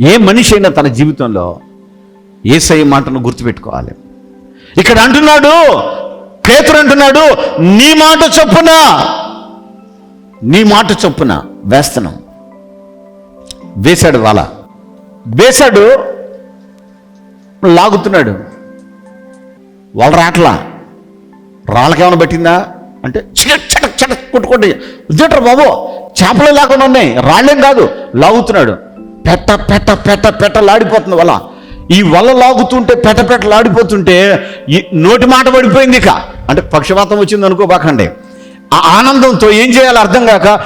ఏ మనిషి అయినా తన జీవితంలో ఏసై మాటను గుర్తుపెట్టుకోవాలి. ఇక్కడ అంటున్నాడు పేతురు అంటున్నాడు నీ మాట చొప్పున నీ మాట చొప్పున వేస్తనం వేశాడు వాళ్ళ వేశాడు లాగుతున్నాడు. వాళ్ళ రాట్లా. రాళ్ళకేమైనా పట్టిందా? అంటే చిటక్ చట చిటక్ కొట్టుకోండి. ఇదేంటారు బాబు? చేపలు లేకుండా ఉన్నాయి. రాళ్ళేం కాదు. లాగుతున్నాడు. పెట్ట పెట్ట పెట్ట పెట్ట లాడిపోతుంది వల. ఈ వల లాగుతుంటే పెట్ట పెట్ట లాడిపోతుంటే ఈ నోటి మాట పడిపోయింది ఇక. అంటే పక్షపాతం వచ్చింది అనుకోబాకండి ఆ ఆనందంతో ఏం చేయాలో అర్థం కాక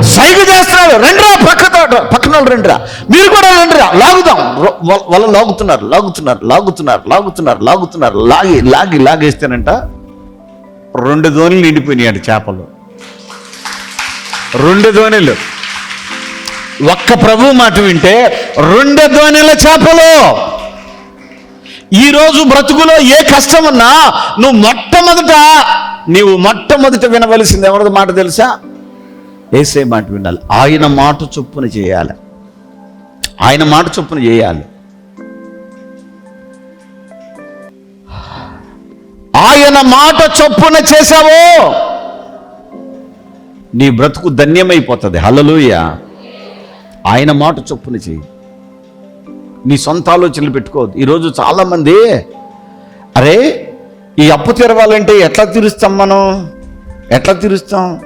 సైగ చేస్తున్నాడు. రెండ్రా పక్కతో పక్కన వాళ్ళు రెండ్రా. మీరు కూడా రెండ్రా. లాగుదాం. వల- లాగుతున్నారు లాగుతున్నారు లాగుతున్నారు లాగుతున్నారు లాగుతున్నారు. లాగి లాగి లాగేస్తేనంట రెండు ధోనిలు నిండిపోయినాయి చేపలు. రెండు ధోనిలు ఒక్క ప్రభు మాట వింటే రెండు ధోనిల చేపలు. ఈరోజు బ్రతుకులో ఏ కష్టం ఉన్నా నువ్వు మొట్టమొదట నీవు మొట్టమొదట వినవలసింది ఎవరిది మాట తెలుసా? ఏసే మాట వినాలి. ఆయన మాట చొప్పున చేయాలి. ఆయన మాట చొప్పున చేయాలి. ఆయన మాట చొప్పున చేశావో నీ బ్రతుకు ధన్యమైపోతుంది. హల్లెలూయ. ఆయన మాట చొప్పున చేయి నీ సొంత ఆలోచనలు పెట్టుకోవద్దు. ఈరోజు చాలామంది అరే ఈ అప్పు తీరవాలంటే ఎట్లా తీరుస్తాం మనం? ఎట్లా తీరుస్తాం?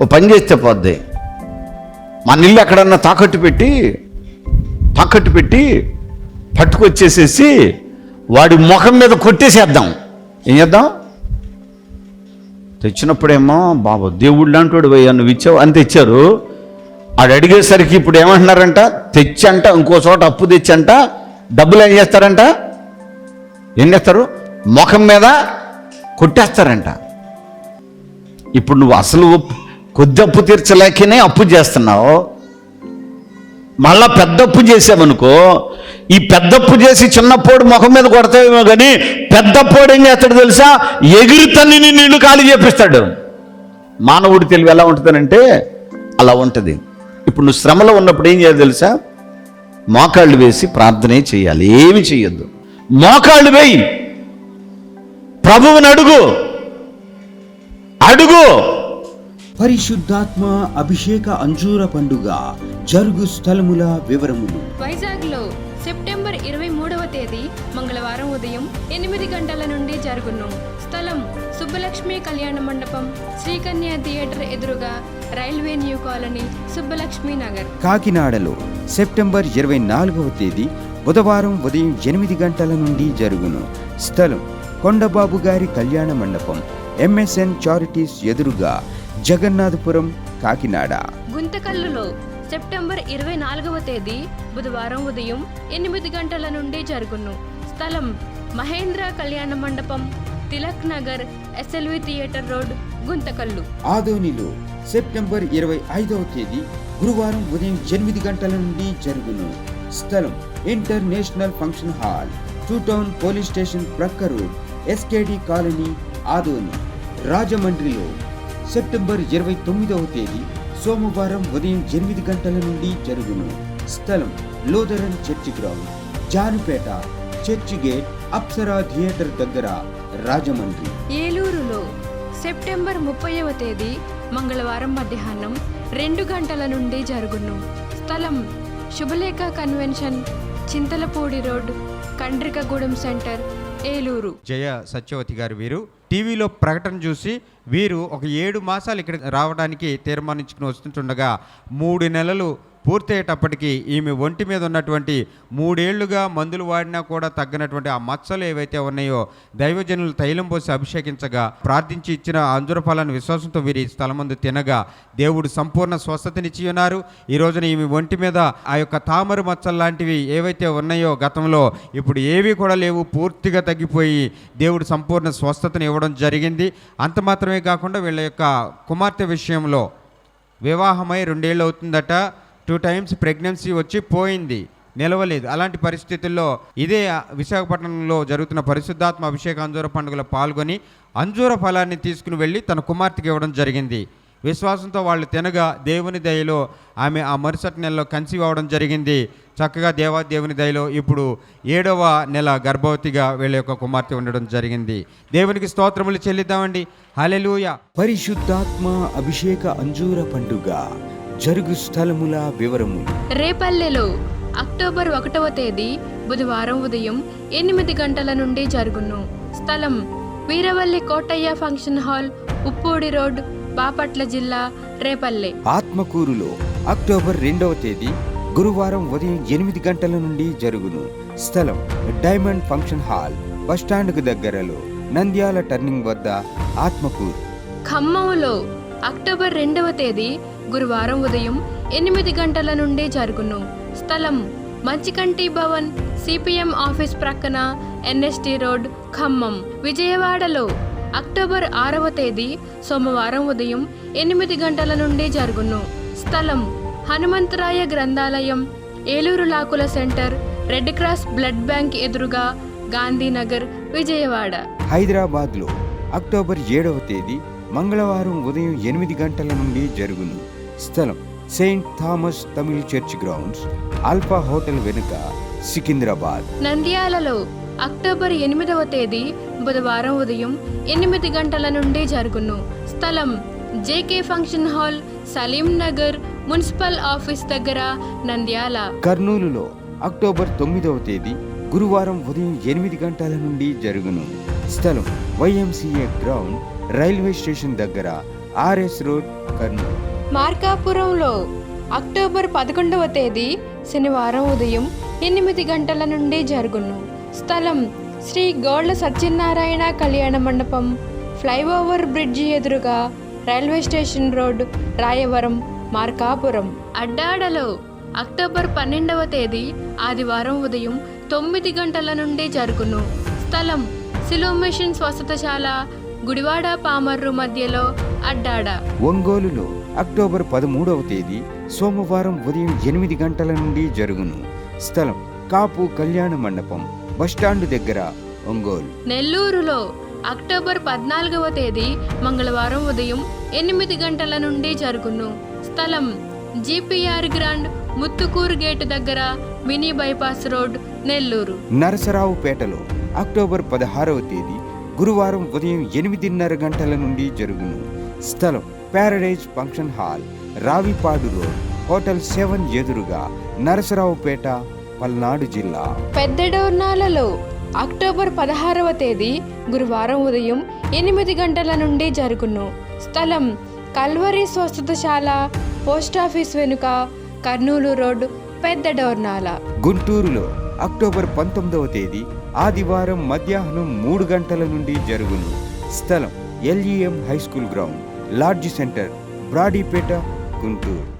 ఓ పని చేస్తే పోద్ది. మన ఇల్లు ఎక్కడన్నా తాకట్టు పెట్టి తాకట్టు పెట్టి పట్టుకొచ్చేసేసి వాడి ముఖం మీద కొట్టేసేద్దాం. ఏం చేద్దాం? తెచ్చినప్పుడేమో బాబు దేవుడు లాంటి పోయా నువ్వు ఇచ్చావు అని తెచ్చారు. ఆడు అడిగేసరికి ఇప్పుడు ఏమంటున్నారంట? తెచ్చంట ఇంకో చోట అప్పు తెచ్చంట డబ్బులు ఏం చేస్తారంట? ఏం చేస్తారు? ముఖం మీద కొట్టేస్తారంట. ఇప్పుడు నువ్వు అసలు కొద్ది అప్పు తీర్చలేకనే అప్పు చేస్తున్నావు. మళ్ళా పెద్దప్పు చేసామనుకో ఈ పెద్దప్పు చేసి చిన్నప్పుడు ముఖం మీద కొడతాయేమో కానీ పెద్దప్పుడు ఏం చేస్తాడు తెలుసా? ఎగిరి తల్లిని నీళ్ళు ఖాళీ చేపిస్తాడు. మానవుడి తెలివి ఎలా ఉంటుందనంటే అలా ఉంటుంది. ఇప్పుడు నువ్వు శ్రమలో ఉన్నప్పుడు ఏం చేయాలి తెలుసా? మోకాళ్ళు వేసి ప్రార్థనే చేయాలి. ఏమి చేయొద్దు. మోకాళ్ళు వేయి. ప్రభువుని అడుగు. అడుగు. పరిశుద్ధాత్మ అభిషేక అంజూర పండుగ జరుగు స్థలముల వివరములు. వైజాగ్లో సెప్టెంబర్ ఇరవై మూడవ తేదీ మంగళవారం ఉదయం ఎనిమిది గంటల నుండి జరుగును. స్థలం సుబ్బలక్ష్మి కళ్యాణ మండపం శ్రీకన్య థియేటర్ ఎదురుగా railway new colony Subbalakshmi Nagar. కాకినాడలో సెప్టెంబర్ ఇరవై నాలుగవ తేదీ బుధవారం ఉదయం ఎనిమిది గంటల నుండి జరుగును. స్థలం కొండబాబు గారి కళ్యాణ మండపం ఎంఎస్ఎన్ చారిటీస్ ఎదురుగా జగన్నాథపురం కాకినాడ. గుంతకల్లులో సెప్టెంబర్ ఇరవై నాలుగవ తేదీ బుధవారం ఉదయం ఎనిమిది గంటల నుండి జరుగును. స్థలం Mahendra Kalyana Mandapam Tilak Nagar SLV theatre road Guntakal. ఆదోనిలో సెప్టెంబర్ ఇరవై ఐదవ తేదీ గురువారం ఉదయం ఎనిమిది గంటల నుండి జరుగును. స్థలం international function hall two town police station ప్రక్క రోడ్ ఎస్కేడి కాలనీ ఆదోని. రాజమండ్రిలో సెప్టెంబర్ ఇరవై తొమ్మిదవ తేదీ సోమవారం ఉదయం ఎనిమిది గంటల నుండి జరుగును. స్థలం Lutheran church ground Janupeta church gate Apsara theatre దగ్గర రాజమండ్రి. ఏలూరులో సెప్టెంబర్ ముప్పైవ తేదీ మంగళవారం మధ్యాహ్నం రెండు గంటల నుండి జరుగును. స్థలం Subhalekha convention Chintalapudi road Kandrikagudem centre Eluru. Jaya Satyavathi గారు వీరు. టీవీలో ప్రకటన చూసి వీరు ఒక ఏడు మాసాలు ఇక్కడ రావడానికి తీర్మానించుకుని వస్తుంటుండగా మూడు నెలలు పూర్తయ్యేటప్పటికీ ఈమె ఒంటి మీద ఉన్నటువంటి మూడేళ్ళుగా మందులు వాడినా కూడా తగ్గినటువంటి ఆ మచ్చలు ఏవైతే ఉన్నాయో దైవజనులు తైలం పోసి అభిషేకించగా ప్రార్థించి ఇచ్చిన అంజుర ఫలాన్ని విశ్వాసంతో వీరి స్థలమందు తినగా దేవుడు సంపూర్ణ స్వస్థతనిచ్చి ఉన్నారు ఈ రోజున ఈమె ఒంటి మీద ఆ యొక్క తామర మచ్చలు లాంటివి ఏవైతే ఉన్నాయో గతంలో ఇప్పుడు ఏవి కూడా లేవు. పూర్తిగా తగ్గిపోయి దేవుడు సంపూర్ణ స్వస్థతను ఇవ్వడం జరిగింది. అంత మాత్రమే కాకుండా వీళ్ళ యొక్క కుమార్తె విషయంలో వివాహమై రెండేళ్ళు అవుతుందట. టూ టైమ్స్ ప్రెగ్నెన్సీ వచ్చి పోయింది నిలవలేదు. అలాంటి పరిస్థితుల్లో ఇదే విశాఖపట్నంలో జరుగుతున్న పరిశుద్ధాత్మ అభిషేక అంజూర పండుగలో పాల్గొని అంజూర ఫలాన్ని తీసుకుని వెళ్ళి తన కుమార్తెకి ఇవ్వడం జరిగింది. విశ్వాసంతో వాళ్ళు తినగా దేవుని దయలో ఆమె ఆ మరుసటి నెలలో కన్సీవ్ అవ్వడం జరిగింది. చక్కగా దేవా దేవుని దయలో ఇప్పుడు ఏడవ నెల గర్భవతిగా వీళ్ళ యొక్క కుమార్తె ఉండడం జరిగింది. దేవునికి స్తోత్రములు చెల్లిద్దామండి. హలెలూయ పరిశుద్ధాత్మ అభిషేక అంజూర పండుగ. జరుగు స్థలముల వివరములు రేపల్లెలో అక్టోబర్ ఒకటవ తేదీ బుధవారం ఉదయం ఎనిమిది గంటల నుండి జరుగును. స్థలం Veeravalli Kotaiah function hall Uppudi road Bapatla జిల్లా రేపల్లె. ఆత్మకూరులో అక్టోబర్ రెండవ తేదీ గురువారం ఉదయం ఎనిమిది గంటల నుండి జరుగును. స్థలం డైమండ్ ఫంక్షన్ హాల్ బస్టాండ్కు దగ్గరలో నంద్యాల టర్నింగ్ వద్ద ఆత్మకూరు. ఖమ్మంలో అక్టోబర్ రెండవ తేదీ గురువారం ఉదయం ఎనిమిది గంటల నుండే జరుగును. స్థలం మంచికంటి భవన్ సిపిఎం ఆఫీస్ ప్రక్కన ఎన్ఎస్టి రోడ్ ఖమ్మం. విజయవాడలో అక్టోబర్ ఆరవ తేదీ సోమవారం ఉదయం ఎనిమిది గంటల నుండి జరుగును. స్థలం హనుమంతరాయ గ్రంథాలయం Eluru లాకుల centre red cross blood bank ఎదురుగా గాంధీనగర్ విజయవాడ. హైదరాబాద్లో అక్టోబర్ ఏడవ తేదీ మంగళవారం ఉదయం ఎనిమిది గంటల నుండి జరుగును. స్థలం saint Thomas Tamil church grounds Alpha hotel వెనుక సికింద్రాబాద్. నంద్యాలలో అక్టోబర్ ఎనిమిదవ తేదీ బుధవారం ఉదయం ఎనిమిది గంటల నుండి జరుగును. స్థలం JK function hall Salim Nagar municipal office దగ్గర నంద్యాల. కర్నూలులో అక్టోబర్ తొమ్మిదవ తేదీ గురువారం ఉదయం ఎనిమిది గంటల నుండి జరుగును. స్థలం వైఎంసీఏ గ్రౌండ్ రైల్వే స్టేషన్ దగ్గర ఆర్ఎస్ రోడ్ కర్నూలు. మార్కాపురంలో అక్టోబర్ పదకొండవ తేదీ శనివారం ఉదయం ఎనిమిది గంటల నుండి జరుగును. స్థలం శ్రీ గోళ్ళ సత్యనారాయణ కళ్యాణ మండపం ఫ్లైఓవర్ బ్రిడ్జి ఎదురుగా railway station road Rayavaram Markapuram. అడ్డాడలో October పన్నెండవ తేదీ ఆదివారం ఉదయం తొమ్మిది గంటల నుండి జరుగును. స్థలం సిలో మిషన్ స్వస్థతశాల గుడివాడ పామర్రు మధ్యలో అడ్డాడ? ఒంగోలులో అక్టోబర్ పదమూడవ తేదీ సోమవారం ఉదయం ఎనిమిది గంటల నుండి జరుగును. స్థలం కాపు కళ్యాణ మండపం బస్టాండ్ దగ్గర ఒంగోలు. నెల్లూరులో అక్టోబర్ పద్నాలుగవ తేదీ మంగళవారం ఉదయం ఎనిమిది గంటల నుండి జరుగును. స్థలం జీపీఆర్ గ్రాండ్ ముత్తుకూరు గేటు దగ్గర మినీ బైపాస్ రోడ్ నెల్లూరు. నరసరావుపేటలో అక్టోబర్ పదహారవ తేదీ గురువారం ఉదయం ఎనిమిదిన్నర గంటల నుండి జరుగును. స్థలం paradise function hall Ravipadu road hotel seven ఎదురుగా నరసరావుపేట పల్నాడు జిల్లా. పెద్దడోర్నాలలో అక్టోబర్ పదహారవ తేదీ గురువారం ఉదయం ఎనిమిది గంటల నుండి జరుగును. స్థలం కల్వరి స్వస్థతశాల పోస్టాఫీస్ వెనుక కర్నూలు రోడ్ పెద్దడోర్నాల. గుంటూరులో అక్టోబర్ పంతొమ్మిదవ తేదీ ఆదివారం మధ్యాహ్నం మూడు గంటల నుండి జరుగును. స్థలం LEM high school ground. Lodge centre Brodipet Guntur.